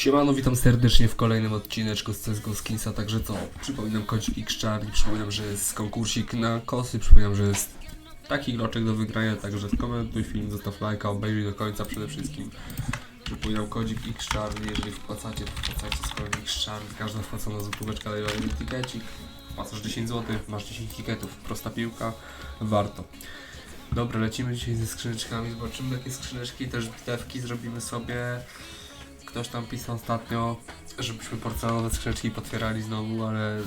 Siemano, witam serdecznie w kolejnym odcineczku z CSGO Skinsa, także co? Przypominam kodzik Xcharlie, przypominam, że jest konkursik na kosy, przypominam, że jest taki groczek do wygrania, także skomentuj film, zostaw lajka, obejrzyj do końca przede wszystkim. Przypominam kodzik Xcharlie, jeżeli wpłacacie, to wpłacacie z kodem Xcharlie, każda wpłacona złotóweczka daje jeden tikecik, wpłacasz 10 zł, masz 10 tiketów, prosta piłka, warto. Dobra, lecimy dzisiaj ze skrzyneczkami, zobaczymy jakie skrzyneczki, też bitewki zrobimy sobie. Ktoś tam pisał ostatnio, żebyśmy porcelanowe skrzyneczki potwierali znowu, ale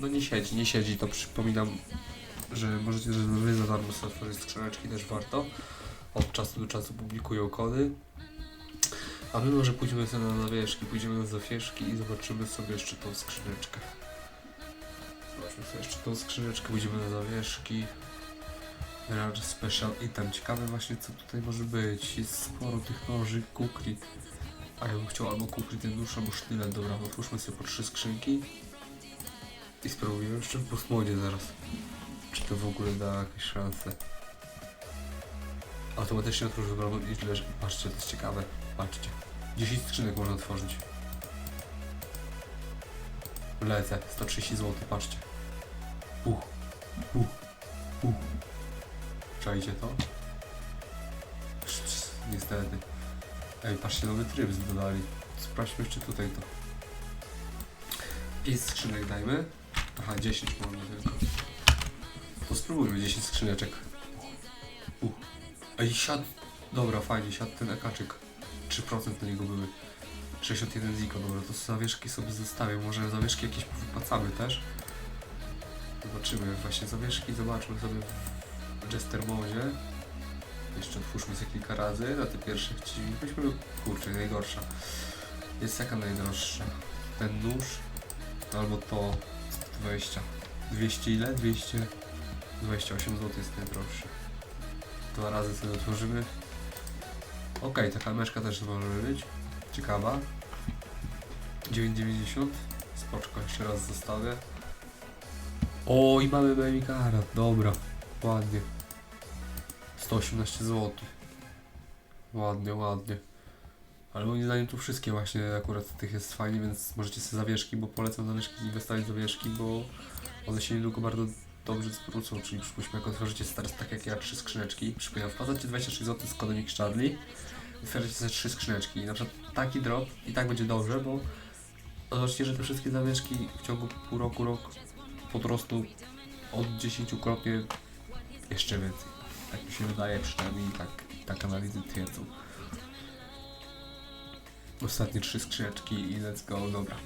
no nie siedzi, nie siedzi, to przypominam, że możecie że wy za darmo sobie otworzyć skrzyneczki, też warto. Od czasu do czasu publikują kody. A my może pójdziemy sobie na zawieszki, pójdziemy na zawieszki i zobaczymy sobie jeszcze tą skrzyneczkę. Zobaczmy sobie jeszcze tą skrzyneczkę, pójdziemy na zawieszki. Rare Special Item. Ciekawe właśnie co tutaj może być. Jest sporo tych noży, kukli. A ja bym chciał albo kupić ten nóż, albo sztylet. Dobra, otwórzmy sobie po trzy skrzynki. I spróbujemy jeszcze w postmodzie zaraz. Czy to w ogóle da jakieś szanse. Automatycznie dobra, i leży. Patrzcie, to jest ciekawe. Patrzcie. 10 skrzynek można otworzyć. Lecę. 130 zł, patrzcie. Uch. Uch. Uch. Czajcie to? Niestety. Ej, patrzcie, nowy tryb dodali. Sprawdźmy jeszcze tutaj to. 5 skrzynek dajmy. Aha, 10 można tylko. To spróbujmy 10 skrzyneczek. Uh. Ej, siad... Dobra, fajnie, siadł ten ekaczyk. 3% na niego były. 61 ziko, dobra, to zawieszki sobie zostawię. Może zawieszki jakieś wypłacamy też. Zobaczymy właśnie zawieszki, zobaczmy sobie w Jester modzie. Jeszcze otwórzmy sobie kilka razy, na te pierwsze chcieli. Weźmy, kurczę, najgorsza. Jest jaka najdroższa? Ten nóż? Albo to 120. 200 ile? 228 zł jest najdroższe. Dwa razy sobie otworzymy. Okej, taka meszka też może być. Ciekawa. 9,90. Spoczko, jeszcze raz zostawię. O, i mamy baby. Dobra, ładnie. 118 zł. Ładnie, ładnie. Ale moim zdaniem tu wszystkie właśnie akurat tych jest fajnie, więc możecie sobie zawieszki, bo polecam zawieszki i wystawić zawieszki, bo one się niedługo bardzo dobrze zwrócą, czyli przypuśćmy jak otworzycie teraz tak jak ja trzy skrzyneczki, przypominam, wpłacacie 26 zł z kodem Charlie, otwieracie sobie trzy skrzyneczki i na przykład taki drop i tak będzie dobrze, bo zobaczcie, że te wszystkie zawieszki w ciągu pół roku, rok po prostu od 10 krotnie jeszcze więcej. Tak mi się wydaje, przynajmniej tak, tak analizy twierdzą. Ostatnie trzy skrzyneczki i let's go, dobra.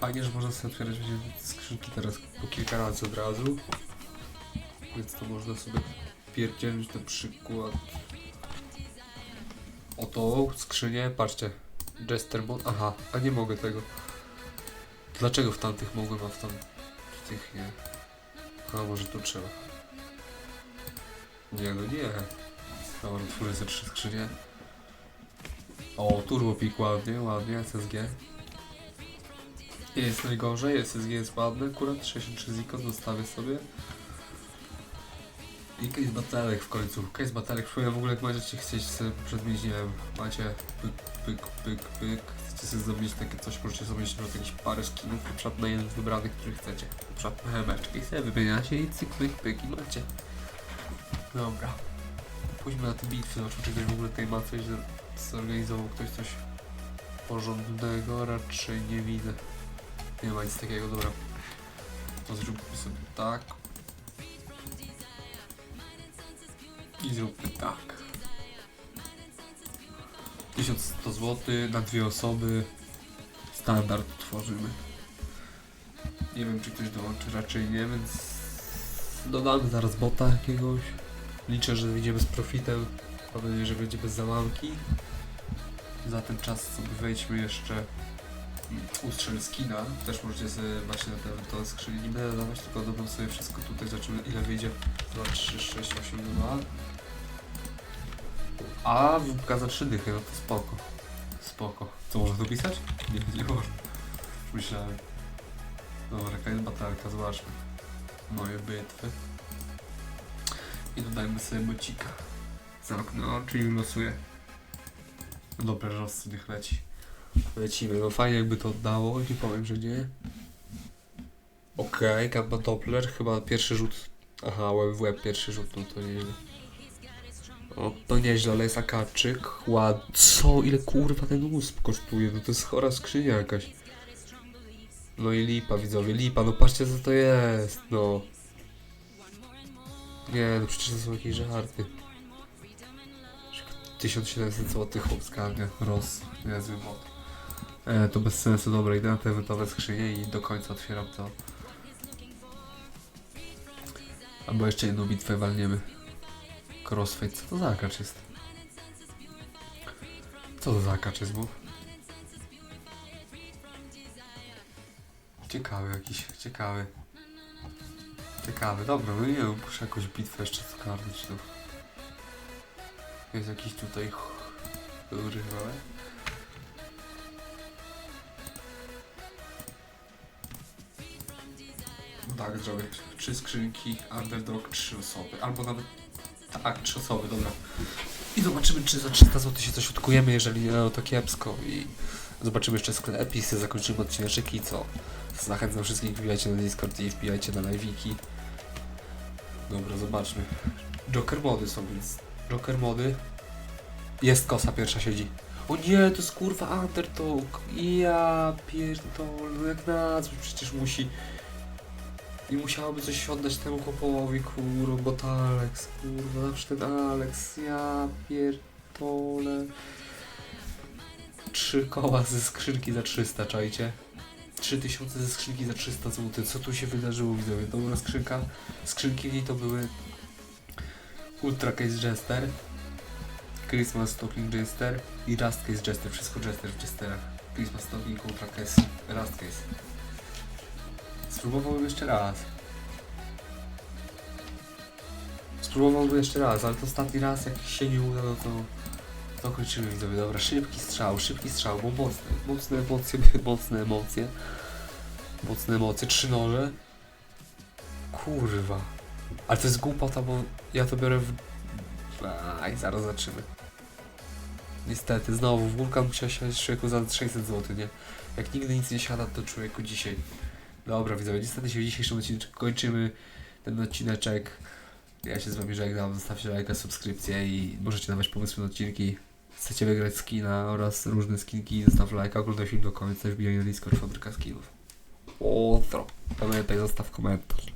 Fajnie, że można sobie otwierać skrzynki teraz po kilka razy od razu. Więc to można sobie pierdzielić na przykład o tą skrzynię, patrzcie. Jester Bond, aha, a nie mogę tego. Dlaczego w tamtych mogłem, a w tam w tych nie? A może tu trzeba. Nie, no nie. Dobra, otwórzę sobie trzy skrzynie. O, Turbo Peak ładnie, ładnie, SSG. Nie jest najgorzej, SSG jest ładne, akurat 63 zikon zostawię sobie. I case batelek w końcu. Case przypominam w ogóle jak będziecie chcieć sobie przedmienić, nie macie pyk, pyk, pyk, pyk, chcecie sobie zrobić takie coś, możecie sobie nawet jakieś parę skinów, na przykład na jeden z wybranych, który chcecie. Na przykład na hemeczkę i sobie wymieniacie i cyk, pyk, pyk i macie. Dobra. Pójdźmy na te bitwy, zobaczmy czy ktoś w ogóle tutaj ma coś, że zorganizował ktoś coś porządnego, raczej nie widzę. Nie ma nic takiego, dobra. To zróbmy sobie tak. I zróbmy tak. 1100 zł na dwie osoby. Standard tworzymy. Nie wiem czy ktoś dołączy, raczej nie, więc dodamy zaraz bota jakiegoś. Liczę, że wyjdziemy z profitem. Mam nadzieję, że będzie bez załamki. Za ten czas sobie wejdźmy jeszcze mm, ustrzel skina. Też możecie sobie właśnie na ten to skrzyni nie będę dawać, tylko dodam sobie wszystko tutaj, zobaczymy ile wyjdzie. 2, 3, 6, 8, 2. A, wybka za 3 dychy, no to spoko. Spoko. Co, można tu pisać? Nie, nie można. Myślałem. Dobra, jaka jest batalka, zobaczmy. Moje bitwy. I dodajmy sobie bocika. Zamknę oczy i losuję. No dobra, że niech leci. Lecimy, no fajnie jakby to oddało, nie powiem, że nie. Okej, okay, Gamma Doppler, chyba pierwszy rzut. Aha, łeb w łeb pierwszy rzut, no to nieźle. O, to nieźle, ale jest akaczyk. Ład... Co? Ile kurwa ten usp kosztuje? No to jest chora skrzynia jakaś. No i lipa, widzowie, lipa, no patrzcie co to jest, no. Nie, no przecież to są jakieś żarty. 1700 zł chłop zgarnia, roz, niezły mod. E, to bez sensu, dobra, idę na te eventowe skrzynie i do końca otwieram to. Albo jeszcze jedną bitwę walniemy. Crossfade, co to za akacz jest? Co to za akacz jest? Ciekawy jakiś, ciekawy. Ciekawy, dobra, no nie wiem, muszę jakąś bitwę jeszcze zgarnąć, no. Jest jakiś tutaj rywal. Tak, zrobię trzy skrzynki, underdog, trzy osoby, albo nawet tak, trzy osoby, dobra. I zobaczymy, czy za 300 zł się coś utkujemy, jeżeli no to kiepsko i zobaczymy jeszcze sklep i zakończymy odcineczek i co. Zachęcam wszystkich, wbijajcie na Discord i wbijajcie na live'iki. Dobra, zobaczmy. Joker mody są, więc Joker mody. Jest kosa, pierwsza siedzi. O nie, to jest kurwa Underdog. Ja pierdolę, jak na coś przecież musi. I musiałoby coś oddać temu chłopowi, kurwa, bo to Alex, kurwa, zawsze ten Alex, ja pierdolę. Trzy koła ze skrzynki za 300, czajcie? 3000 ze skrzynki za 300 zł. Co tu się wydarzyło, widzowie? Dobra skrzynka. Skrzynki to były Ultra Case Jester, Christmas Stocking Jester i Rust Case Jester. Wszystko Jester w Jesterach. Christmas Stocking, Ultra Case, Rust Case. Spróbowałbym jeszcze raz. Spróbowałbym jeszcze raz, ale to ostatni raz jak się nie uda, no to to kończymy widzowie. Dobra, szybki strzał, szybki strzał, bo mocne, mocne emocje, mocne emocje. Mocne emocje, trzy noże. Kurwa. Ale to jest głupota, bo ja to biorę w... Aj, zaraz zobaczymy. Niestety, znowu, wulkan musiał się człowieku za 600 zł, nie? Jak nigdy nic nie siada, to człowieku dzisiaj. Dobra, widzowie, niestety się w dzisiejszym odcinku kończymy ten odcineczek. Ja się z wami żegnam, zostawcie lajka, subskrypcję i możecie dawać pomysły na odcinki. Chcecie wygrać skina oraz różne skinki, zostaw lajka, oglądaj film do końca, wbijaj na Discord fabryka skinów. Pozdro. Pamiętaj, zostaw komentarz.